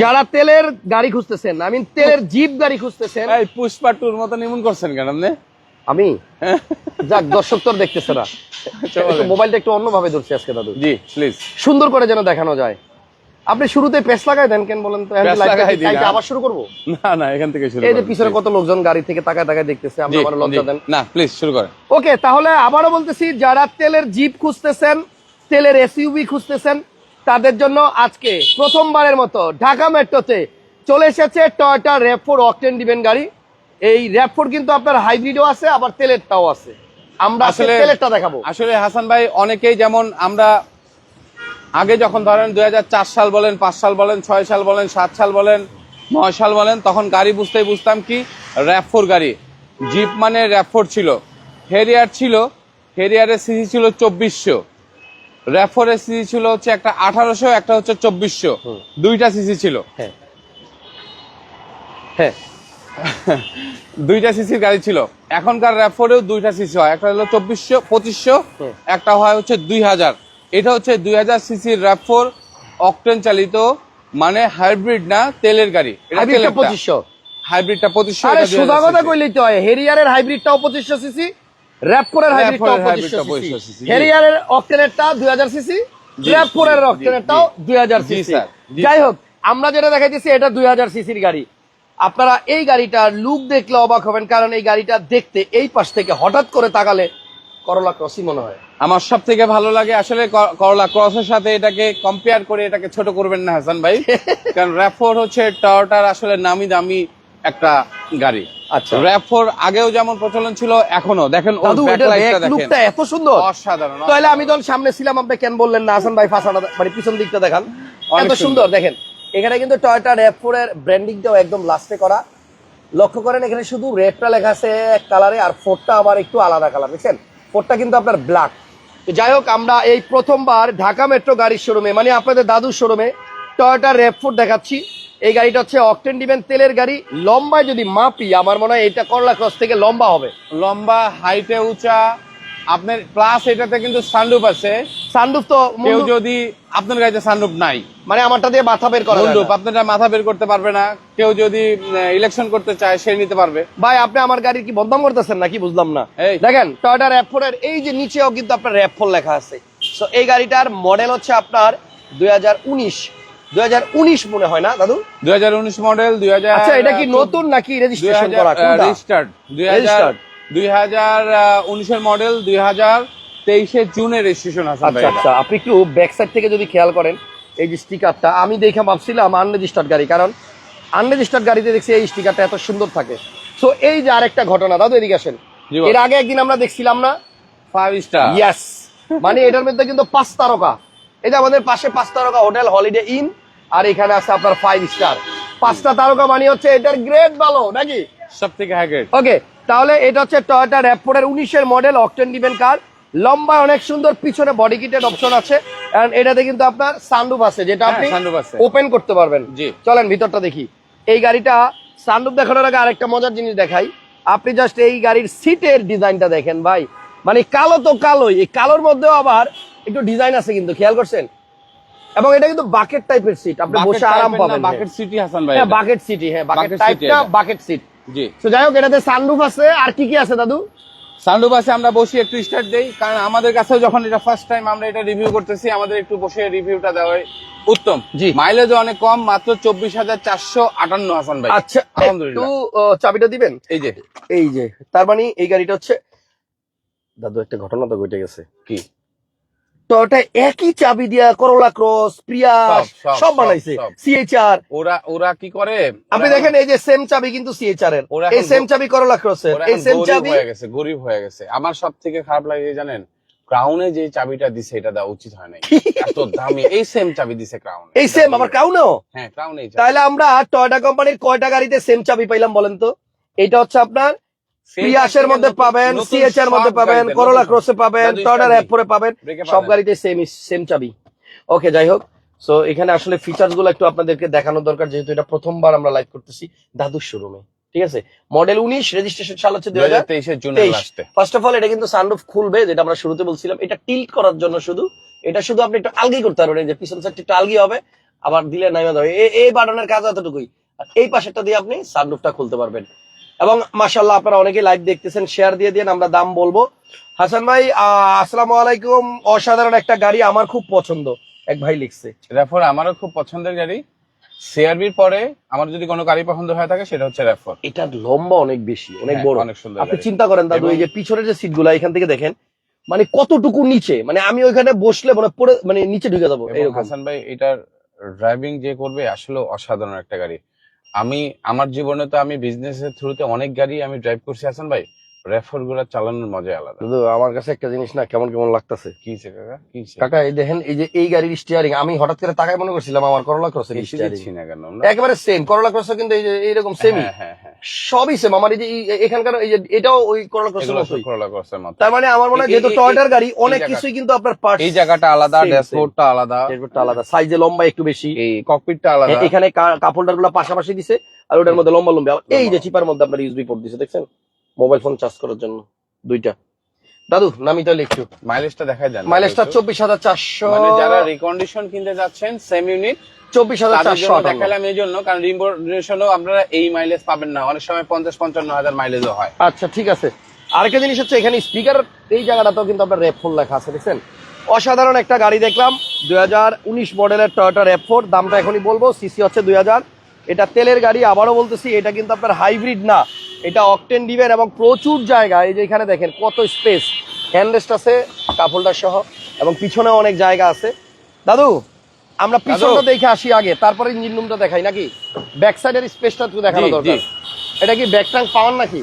যারা তেলের গাড়ি খুঁজতেছেন আই মিন তেলের জিপ গাড়ি খুঁজতেছেন। এই পুষ্পা টুর মতো নিমন করছেন কেন আপনি? আমি? যাক দর্শক তোর দেখতেছে না। মোবাইলটা একটু অন্যভাবে ধরছি আজকে দাদু। জি প্লিজ সুন্দর করে যেন দেখানো যায়। আপনি শুরুতে পেস লাগাই দেন কেন বলেন তো? আবার শুরু করব? না না এখান থেকে শুরু এই যে পিছনে কত লোকজন গাড়ি থেকে তাকায় তাকায় দেখতেছে আপনি আমার লজ্জা দেন। না প্লিজ শুরু করেন। ওকে তাহলে আবারও বলতেছি যারা তেলের জিপ খুঁজতেছেন তেলের এসইউভি খুঁজতেছেন তাদের জন্য আজকে প্রথমবারের মতো ঢাকা মেট্রোতে চলে এসেছে টয়োটা র্যাপফোর অকটেন ডিভেন গাড়ি। এই র্যাপফোর কিন্তু আপনার হাইব্রিডও আছে আবার তেলেরটাও আছে। আমরা আসলে- তেলেরটা দেখাবো। আসলে হাসান ভাই অনেকেই যেমন আমরা আগে যখন ধরেন দু হাজার চার সাল বলেন পাঁচ সাল বলেন ছয় সাল বলেন সাত সাল বলেন নয় সাল বলেন তখন গাড়ি বুঝতেই বুঝতাম কি র্যাপফোর গাড়ি। জিপ মানে র্যাপফোর ছিল। হেরিয়ার ছিল হেরিয়ারের সিসি ছিল চব্বিশশো। র্যাপফোরের সিসি ছিল হচ্ছে একটা আঠারোশো একটা হচ্ছে চব্বিশশো। দুইটা সিসি ছিল। হ্যাঁ। হ্যাঁ। দুইটা সিসির গাড়ি ছিল। এখনকার র্যাপফোর্ডেও দুইটা সিসি হয়। একটা হলো চব্বিশশো পঁচিশশো একটা হয় হচ্ছে দুই হাজার। এটা হচ্ছে দুই হাজার সিসির র্যাপফোর অকটেন চালিত মানে হাইব্রিড না তেলের গাড়ি। পঁচিশশো। হাইব্রিডটা পঁচিশশো সোজা কথা কইলেই তো হয় হেরিয়ারের হাইব্রিডটাও পঁচিশশো সিসি? র্যাপফোরের হাইব্রিডটাও র্যাপফোরের পঁচিশশো হাইব্রিডটা সিসি 2500 cc, জি। হেরিয়ারের অকটেনেরটা দুই হাজার সিসি জি, র্যাপফোরের জি, জি, অকটেনেরটাও জি। দুই হাজার জি, সিসি যাই হোক আমরা যেটা দেখাইতেছি এটা দুই হাজার সিসির গাড়ি। আপনারা এই গাড়িটার লুক দেখলে অবাক হবেন কারণ এই গাড়িটা দেখতে এই পাশ থেকে হঠাৎ করে তাকালে করলা ক্রসই মনে হয়। আমার সব থেকে ভালো লাগে আসলে করলা ক্রসের সাথে এটাকে কম্পেয়ার করে এটাকে ছোট করবেন না হাসান ভাই। কারণ র্যাপফোর হচ্ছে টয়োটার আসলে নামি দামি একটা গাড়ি। আচ্ছা। র্যাপফোর আগেও যেমন প্রচলন ছিল এখনও দেখেন ওর backlight দেখেন। লুকটা এত সুন্দর। অসাধারণ তাহলে আমি যখন সামনে ছিলাম আপনি কেন বললেন না? হাসান ভাই ফাঁসাটা মানে পিছন দিকটা দেখান। এত সুন্দর। দেখেন। এখানে কিন্তু টয়োটা র্যাপ ফোর এর ব্র্যান্ডিংটাও একদম লাস্টে করা। লক্ষ্য করেন এখানে শুধু রেডটা লেখা আছে এক কালারে আর ফোরটা আবার একটু আলাদা কালার বুঝছেন ফোরটা কিন্তু আপনার ব্ল্যাক যাই হোক আমরা এই প্রথমবার ঢাকা মেট্রো গাড়ির শোরুমে মানে আপনাদের দাদুর শোরুমে টয়োটা র্যাপ ফোর দেখাচ্ছি। এই গাড়িটা হচ্ছে অকটেন ডিভেন তেলের গাড়ি। লম্বায় যদি মাপি আমার মনে হয় এটা করলা ক্রস থেকে লম্বা হবে। লম্বা হাইটে উঁচা আপনার প্লাস এটাতে কিন্তু সানরুফ আছে। সানরুফ তো কেউ যদি আপনার গাড়িতে সানরুফ নাই। মানে আমারটা দিয়ে মাথা বের করা না। আপনারটা মাথা বের করতে পারবে না। কেউ যদি ইলেকশন করতে চায় সে নিতে পারবে। ভাই আপনি আমার গাড়ির কি বদনাম করতেছেন নাকি? বুঝলাম না। এই। দেখেন টয়টা র্যাপ এর এই যে নিচেও কিন্তু আপনার র্যাপ ফোর লেখা আছে। তো এই গাড়িটার মডেল হচ্ছে আপনার দুই হাজার উনিশ হাজার উনিশ দুই হাজার উনিশ মনে হয় না দাদু? দুই হাজার উনিশ মডেল দুই হাজার আচ্ছা এটা কি নতুন নাকি রেজিস্ট্রেশন করা? কোনটা? রেজিস্টার্ড দুই হাজার Registered। দুই হাজার উনিশের মডেল দুই হাজার তেইশে জুনে রেজিস্ট্রেশন আছে আচ্ছা আচ্ছা আপনি একটু ব্যাক সাইড থেকে যদি খেয়াল করেন এই যে স্টিকারটা আমি দেখে ভাবছিলাম আনরেজিস্টার্ড গাড়ি কারণ আনরেজিস্টার্ড গাড়িতে দেখছি এই স্টিকারটা এত সুন্দর থাকে। সো এই যে আরেকটা ঘটনা দাদু এদিকে আসেন। এর আগে একদিন আমরা দেখছিলাম না? ফাইভ স্টার ইয়েস মানে এটার মধ্যে কিন্তু পাঁচ তারকা। এই যে আমাদের পাশে পাঁচ তারকা হোটেল হলিডে ইন আর এখানে আছে আপনার ফাইভ স্টার পাঁচটা তারকা মানে হচ্ছে এটার গ্রেড ভালো নাকি? সব থেকে হ্যাগেট ওকে তাহলে এটা হচ্ছে টয়োটা র্যাপফোর্ডের উনিশের মডেল অকটেন ডিভেন কার লম্বা অনেক সুন্দর পিছনে বডি কিটেড অপশন আছে। এন্ড এটাতে কিন্তু আপনার সানরুফ আছে যেটা হ্যাঁ, আপনি ওপেন করতে পারবেন। জি। চলেন ভিতরটা দেখি। এই গাড়িটা সানরুফ দেখানোর আগে আরেকটা মজার জিনিস দেখাই। আপনি জাস্ট এই গাড়ির সিটের ডিজাইনটা দেখেন ভাই। মানে কালো তো কালোই এই কালোর মধ্যেও আবার একটু ডিজাইন আছে কিন্তু খেয়াল করছেন? এবং এটা কিন্তু বাকেট টাইপের সিট আপনি বসে আরাম পাবেন। বাকেট সিটি হাসান ভাই হ্যাঁ বাকেট সিটি হ্যাঁ বাকেট টাইপটা বাকেট সিট জি। তো যাই হোক এটাতে সানরুফ আছে। আর কি কি আছে দাদু? সানরুফ আছে আমরা বসি একটু স্টার্ট দেই। কারণ আমাদের কাছেও যখন এটা ফার্স্ট টাইম আমরা এটা রিভিউ করতেছি আমাদের একটু বসে রিভিউটা দেওয়াই উত্তম জি। মাইলেজ অনেক কম মাত্র চব্বিশ হাজার চারশো আটান্ন হাসান ভাই। আচ্ছা একটু চাবিটা দিবেন? এই যে। এই যে তার মানে এই গাড়িটা হচ্ছে দাদু একটা ঘটনা তো ঘটে গেছে। কি? ওটা একই চাবি দিয়া করোলা ক্রস প্রিয়াস সব, বানাইছে। সব। সিএইচআর ওরা ওরা কি করে? আপনি দেখেন এই যে সেম চাবি কিন্তু সিএইচআর এর এই সেম চাবি করোলা ক্রসের ওরা এই সেম চাবি হয়ে গেছে গরিব হয়ে গেছে। আমার সব থেকে খারাপ লাগে জানেন ক্রাউনে যে চাবিটা দিছে এটা দেওয়া উচিত হয় নাই। এত দামি এই সেম চাবি দিছে ক্রাউন এই সেম আবার কাউনেও হ্যাঁ ক্রাউনে তাহলে আমরা টয়োটা কোম্পানির কয়টা গাড়িতে সেম চাবি পাইলাম বলেন তো? এটা হচ্ছে আপনার প্রিয়াসের মধ্যে পাবেন সিএচ এর মধ্যে পাবেন করোলা ক্রসে পাবেন র্যাপরে পাবেন সব গাড়িতে সেম সেম চাবি। ওকে যাই হোক সো এখানে আসলে ফিচার্সগুলো একটু আপনাদেরকে দেখানো দরকার যেহেতু এটা প্রথমবার আমরা লাইভ করতেছি দাদুর শোরুমে ঠিক আছে? মডেল উনিশ রেজিস্ট্রেশন সাল হচ্ছে দুই হাজার তেইশের। লাস্টে ফার্স্ট অফ অল এটা কিন্তু সানরুফ খুলবে যেটা আমরা শুরুতে বলছিলাম। এটা টিল্ট করার জন্য শুধু এটা শুধু আপনি একটু আলগি করতে পারবেন যে পিছন সাইডটা একটু আলগি হবে আবার দিলে নামে এই- এই বাটনের কাজ এতটুকুই। আর এই পাশেরটা দিয়ে আপনি সানরুফটা খুলতে পারবেন। এবং মাশাল্লাহ আপনারা অনেকে লাইভ দেখতেছেন শেয়ার দিয়ে দিয়ে আমরা দাম বলব। হাসান ভাই আসসালামু আলাইকুম। অসাধারণ একটা গাড়ি আমার খুব পছন্দ এক ভাই লিখছে। রেফর আমারও খুব পছন্দের গাড়ি। সিআরবির পরে আমার যদি কোনো গাড়ি পছন্দ হয়ে থাকে সেটা হচ্ছে র্যাফোর এটা লম্বা অনেক বেশি অনেক হ্যাঁ, বড়। অনেক সুন্দর আপনি চিন্তা করেন দাদু এই যে পিছনের যে সিটগুলা এখান থেকে দেখেন মানে কতটুকু নিচে মানে আমি ওইখানে বসলে মানে পড়ে মানে নিচে ঢুকে যাব হাসান ভাই এটার ড্রাইভিং যে করবে আসলে অসাধারণ একটা গাড়ি। আমি আমার জীবনে তো আমি বিজনেসের থ্রুতে অনেক গাড়ি আমি ড্রাইভ করছি হাসান ভাই। র্যাফোরগুলা চালানোর মজা আলাদা। দাদু আমার কাছে একটা জিনিস না কেমন কেমন লাগতেছে? কি কাকা? কি কাকা এই দেখেন এই যে এই গাড়ির স্টিয়ারিং আমি হঠাৎ করে তাকায় মনে করছিলাম আমার করলা ক্রসের স্টিয়ারিং না কেন একেবারে সেম করলা ক্রস কিন্তু এই যে এইরকম সেমই হ্যাঁ, হ্যাঁ, হ্যাঁ। সবই সেম আমার এই যে এখানকার এই যে এটাও ওই করলা ক্রসের মতোই। Cross এর মতো। তার মানে আমার মনে হয় যেহেতু টয়টার গাড়ি অনেক কিছুই কিন্তু আপনার পার্টস এই জায়গাটা আলাদা ড্যাশবোর্ডটা আলাদা। আলাদা সাইজে লম্বা একটু বেশি। এই ককপিটটা আলাদা। এখানে কাপ হোল্ডারগুলো পাশাপাশি দিছে আর ওটার মধ্যে লম্বা লম্বা। এই যে চিপার মধ্যে আপনার ইউজবি পোর্ট দিছে দেখছেন? মোবাইল ফোন চার্জ করার জন্য দুইটা। দাদু নামি তাহলে একটু। মাইলেজটা দেখাই দেন মাইলেজটা চব্বিশ হাজার চারশো। মানে যারা রিকন্ডিশন কিনতে যাচ্ছেন সেম ইউনিট চব্বিশ হাজার চারশো। দেখালাম এই জন্য কারণ রিকন্ডিশনও আপনারা এই মাইলেজ পাবেন না। অনেক সময় পঞ্চাশ পঞ্চান্ন হাজার মাইলেজও হয়। আচ্ছা ঠিক আছে। আরেকটা জিনিস হচ্ছে এখানে স্পিকার এই জায়গাটাতেও কিন্তু আপনার র্যাপ ফোন লেখা আছে দেখছেন? অসাধারণ একটা গাড়ি দেখলাম দুই হাজার উনিশ মডেলের টয়োটা র্যাপ ফোর দামটা এখনই বলব সিসি হচ্ছে দুই হাজার এটা তেলের গাড়ি আবারও বলতেছি এটা কিন্তু আপনার হাইব্রিড না। এটা অকটেন ডিভেন এবং প্রচুর জায়গা। এই যে এখানে দেখেন কত স্পেস হ্যান্ডরেস্ট আছে কাপ সহ এবং পিছনেও অনেক জায়গা আছে। দাদু আমরা পিছনটা দেখে আসি আগে তারপরে ইঞ্জিন রুমটা দেখাই নাকি? ব্যাক সাইডের স্পেসটা একটু দেখানো দরকার। এটা কি ব্যাক ট্যাঙ্ক পাওয়ার নাকি?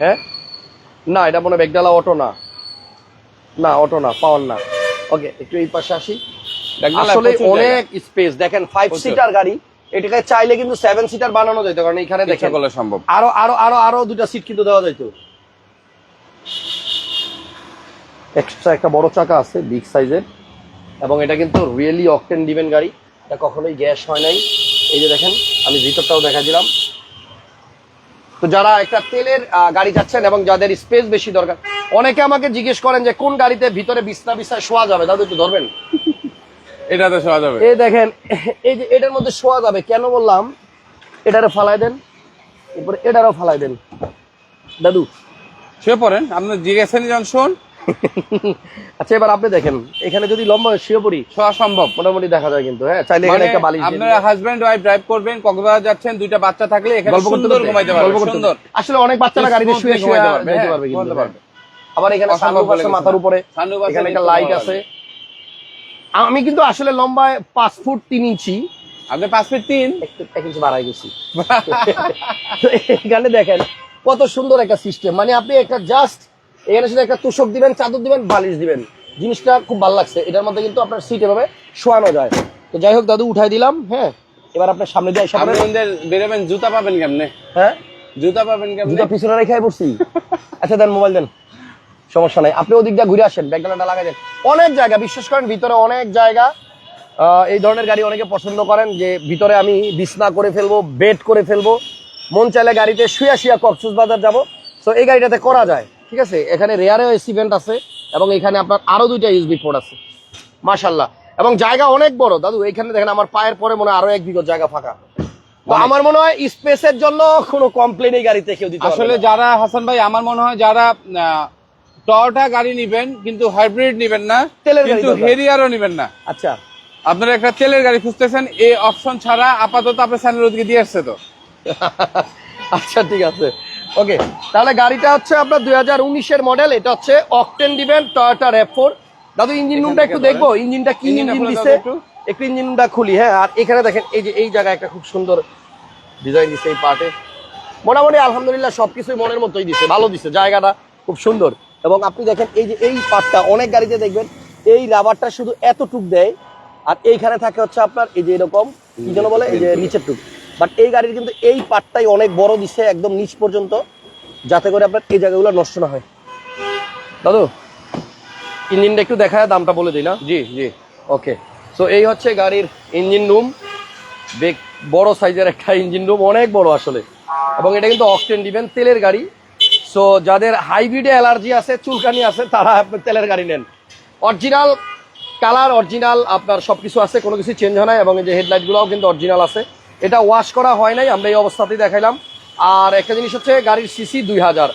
হ্যাঁ? না এটা মনে ব্যাগডালা অটো না। না অটো না পাওয়ার না। ওকে একটু এই পাশে আসি। আসলে অনেক স্পেস দেখেন ফাইভ সিটার গাড়ি। এটাকে চাইলে কিন্তু সেভেন সিটার বানানো যেত কারণ এখানে। ইচ্ছা করলে সম্ভব। আরও আরও আরও আরও দুটা সিট কিন্তু দেওয়া যাইতো। এক্সট্রা একটা বড় চাকা আছে বিগ সাইজের এবং এটা কিন্তু রিয়েলি অকটেন ডিভেন গাড়ি। এটা কখনোই গ্যাস হয় নাই। এই যে দেখেন আমি ভিতরটাও দেখা দিলাম। তো যারা একটা তেলের গাড়ি যাচ্ছেন এবং যাদের স্পেস বেশি দরকার অনেকে আমাকে জিজ্ঞেস করেন যে কোন গাড়িতে ভিতরে বিছনা বিছনা শোয়া যাবে? দাদু একটু ধরবেন। এটাতে শোয়া যাবে। এই দেখেন এই যে এটার মধ্যে শোয়া যাবে কেন বললাম? ফালাই দেন এরপরে এটারও ফালাই দেন। দাদু। শুয়ে পড়েন আপনি জিজ্ঞেসেন যখন শোন। আচ্ছা এবার আপনি দেখেন এখানে যদি লম্বা শুয়ে পড়ি। শোয়া সম্ভব। মোটামুটি দেখা যায় কিন্তু হ্যাঁ চাইলে এখানে মানে একটা বালিশ আপনারা হাজবেন্ড ওয়াইফ ড্রাইভ করবেন কক্সবাজার যাচ্ছেন দুইটা বাচ্চা থাকলে এখানে সুন্দর ঘুমাইতে পারবে সুন্দর। আসলে অনেক বাচ্চারা গাড়িতে শুয়ে শুয়ে যেতে পারবে হ্যাঁ। আবার এখানে অসম্ভব সানরুফ আছে মাথার উপরে। এখানে একটা লাইট আছে। আমি কিন্তু আসলে লম্বায় পাঁচ ফুট তিন ইঞ্চি। আপনি পাঁচ ফুট তিন? এক ইঞ্চি বাড়াই গেছি। এখানে দেখেন কত সুন্দর একটা সিস্টেম মানে আপনি একটা জাস্ট এখানে শুধু একটা তুষক দিবেন চাদর দিবেন বালিশ দিবেন। জিনিসটা খুব ভালো লাগছে। এটার মধ্যে কিন্তু আপনার সিট এভাবে শোয়ানো যায়। তো যাই হোক দাদু উঠাই দিলাম হ্যাঁ? এবার আপনার সামনে দিয়ে সামনে বেরোবেন জুতা পাবেন কেমনে? হ্যাঁ? জুতা পাবেন কেমনে? জুতা পিছনে রেখে পড়ছি আচ্ছা দেন মোবাইল দেন। সমস্যা নাই। আপনি ওদিক দিয়ে ঘুরে আসেন ব্যাকডালাটা লাগাই দেন। অনেক জায়গা বিশ্বাস করেন ভিতরে অনেক জায়গা এই ধরনের গাড়ি অনেকে পছন্দ করেন যে ভিতরে আমি বিছনা করে ফেলব বেড করে ফেলব মন চাইলে গাড়িতে শুয়া শুয়া কক্সবাজার যাব। তো এই গাড়িটাতে করা যায় ঠিক আছে? এখানে রেয়ারেও এসি ভেন্ট আছে এবং এখানে আপনার আরও দুইটা ইউজবি পোর্ট আছে মাশাল্লাহ এবং জায়গা অনেক বড়। দাদু এখানে দেখেন আমার পায়ের পরে মনে হয় আরও এক বিঘত জায়গা ফাঁকা। তো আমার মনে হয় স্পেসের জন্য কোনো কমপ্লেন এই গাড়িতে কেউ দিতে আসলে যারা হাসান ভাই আমার মনে হয় যারা টয়োটা গাড়ি নিবেন কিন্তু হাইব্রিড নিবেন না কিন্তু। হেরিয়ারও নিবেন না। আচ্ছা। আপনারা একটা তেলের গাড়ি খুঁজতেছেন এই অপশন ছাড়া আপাতত আপনার স্যানের ওদিকে দিয়ে আসছে তো। আচ্ছা ঠিক আছে। ওকে তাহলে গাড়িটা হচ্ছে আপনার দুই হাজার উনিশের মডেল এটা হচ্ছে অকটেন দিবেন টয়োটা র্যাপ ফোর দাদু ইঞ্জিন রুমটা একটু দেখব ইঞ্জিনটা কি ইঞ্জিন দিছে? একটু। ইঞ্জিন রুমটা খুলি হ্যাঁ আর এখানে দেখেন এই যে এই জায়গায় একটা খুব সুন্দর ডিজাইন দিছে এই পার্টে মোটামুটি আলহামদুলিল্লাহ সবকিছুই মনের মতোই দিছে ভালো দিছে জায়গাটা খুব সুন্দর। এবং আপনি দেখেন এই যে এই পাটটা অনেক গাড়িতে দেখবেন এই রাবারটা শুধু এতটুক দেয় আর এইখানে থাকে হচ্ছে আপনার এই যে এরকম কি যেন বলে এই যে নিচের টুক। বাট এই গাড়ির কিন্তু এই পার্টটাই অনেক বড় দিছে একদম নিচ পর্যন্ত যাতে করে আপনার এই জায়গাগুলো নষ্ট না হয়। দাদু ইঞ্জিনটা একটু দেখায় দামটা বলে দিই না? জি জি। ওকে। সো এই হচ্ছে গাড়ির ইঞ্জিন রুম বেগ বড় সাইজের একটা ইঞ্জিন রুম অনেক বড় আসলে। এবং এটা কিন্তু অক্সটেন দিবেন তেলের গাড়ি। সো যাদের হাইব্রিডে অ্যালার্জি আছে চুলকানি আছে তারা তেলের গাড়ি নেন। অরিজিনাল কালার অরিজিনাল আপনার সবকিছু আছে কোনো কিছু চেঞ্জ হয় না এবং এই যে হেডলাইটগুলোও কিন্তু অরিজিনাল আছে। এটা ওয়াশ করা হয় নাই আমরা এই অবস্থাতেই দেখাইলাম। আর একটা জিনিস হচ্ছে গাড়ির সিসি দুই হাজার।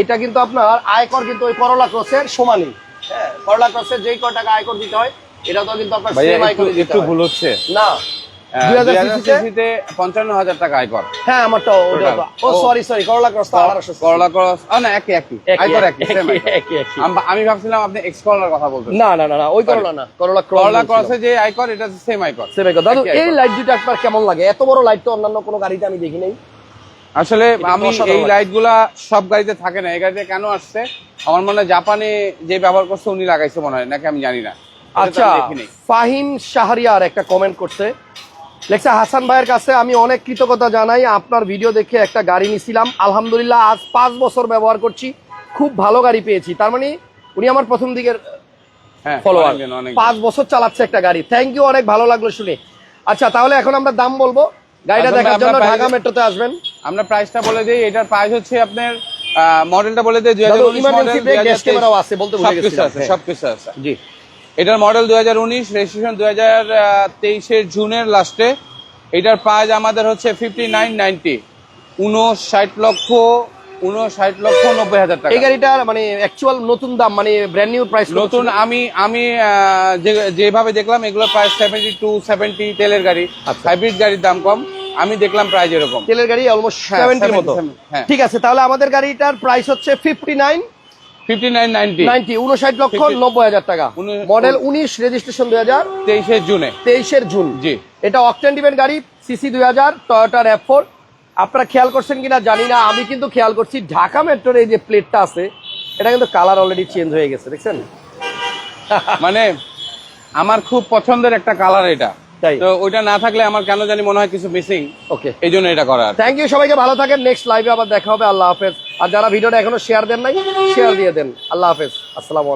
এটা কিন্তু আপনার আয়কর কিন্তু ওই করলা ক্রসের সমানই। হ্যাঁ করলা ক্রসের যেই কয় টাকা আয়কর দিতে হয় এটা তো কিন্তু আপনার একটু। ভুল হচ্ছে। না পঞ্চান্ন হাজার টাকা আয়কর হ্যাঁ ও। সরি সরি করলা ক্রস তো আঠারোশো করলা ক্রস না একই একই। আয়কর একই। আম- ভাবছিলাম আপনি এক্স করলার কথা বলতেন না না না ওই করলা না করলা করলা ক্রসে যে আয়কর এটা সেম আয়কর সেম আয়কর দাদু এই লাইট দুটো একবার কেমন লাগে? এত বড় লাইট তো অন্যান্য কোনো গাড়িতে আমি দেখি নাই। আসলে আমি এই লাগে। লাইটগুলা সব গাড়িতে থাকে না। এই গাড়িতে কেন আসছে? আমার মনে হয় জাপানে যে ব্যবহার করছে উনি লাগাইছে মনে হয় নাকি আমি জানি না। আচ্ছা। ফাহিম শাহরিয়ার একটা কমেন্ট করছে লেখছে হাসান ভাইয়ের কাছে আমি অনেক কৃতজ্ঞতা জানাই। আপনার ভিডিও দেখে একটা গাড়ি নিছিলাম। আলহামদুলিল্লাহ আজ পাঁচ বছর ব্যবহার করছি। খুব ভালো গাড়ি পেয়েছি। তার মানে উনি আমার প্রথম দিকের হ্যাঁ ফলোয়ার অনেকজন। পাঁচ বছর চালাচ্ছে একটা গাড়ি। থ্যাংক ইউ অনেক ভালো লাগল শুনে। আচ্ছা তাহলে এখন আমরা দাম বলব। গাড়িটা দেখার জন্য ঢাকা মেট্রোতে আসবেন। আমরা প্রাইসটা বলে দিই। এটার প্রাইস হচ্ছে আপনার মডেলটা বলে দিই দুই হাজার আছে, বলতে সবকিছু। আছে হ্যাঁ। সবকিছু আছে। জি। এটার মডেল দুই হাজার উনিশ রেজিস্ট্রেশন দুই হাজার তেইশের জুনের লাস্টে এটার প্রাইস আমাদের হচ্ছে ফিফটি নাইন নাইনটি উনষাট লক্ষ উনষাট লক্ষ নব্বই হাজার টাকা। এই গাড়িটার মানে অ্যাকচুয়াল নতুন দাম মানে ব্র্যান্ড নিউ প্রাইস নতুন আমি আমি যেভাবে দেখলাম এগুলো প্রাইস সেভেন্টি টু সেভেন্টি তেলের গাড়ি। আচ্ছা। হাইব্রিড গাড়ির দাম কম আমি দেখলাম প্রাইস এরকম। তেলের গাড়ি অলমোস্ট হ্যাঁ, সেভেন্টির মতো। হ্যাঁ। ঠিক আছে তাহলে আমাদের গাড়িটার প্রাইস হচ্ছে ফিফটি নাইন লক্ষ নব্বই হাজার টাকা। মডেল উনিশ রেজিস্ট্রেশন দুই হাজার। তেইশে জুনে। তেইশের জুন। জি। এটা অকটেন গাড়ি সিসি দুই হাজার টয়োটা র্যাপ ফোর আপনারা খেয়াল করছেন কিনা জানি না আমি কিন্তু খেয়াল করছি ঢাকা মেট্রোর এই যে প্লেটটা আছে এটা কিন্তু কালার অলরেডি চেঞ্জ হয়ে গেছে দেখছেন? মানে আমার খুব পছন্দের একটা কালার এটা। তাই? তো ওইটা না থাকলে আমার কেন জানি মনে হয় কিছু মিসিং ওকে এই জন্য এটা করা থ্যাংক ইউ সবাইকে ভালো থাকেন। নেক্সট লাইভে আবার দেখা হবে। আল্লাহ হাফেজ। আর যারা ভিডিওটা এখনও শেয়ার দেন নাই শেয়ার দিয়ে দেন। আল্লাহ হাফেজ। আসসালামু আলাইকুম।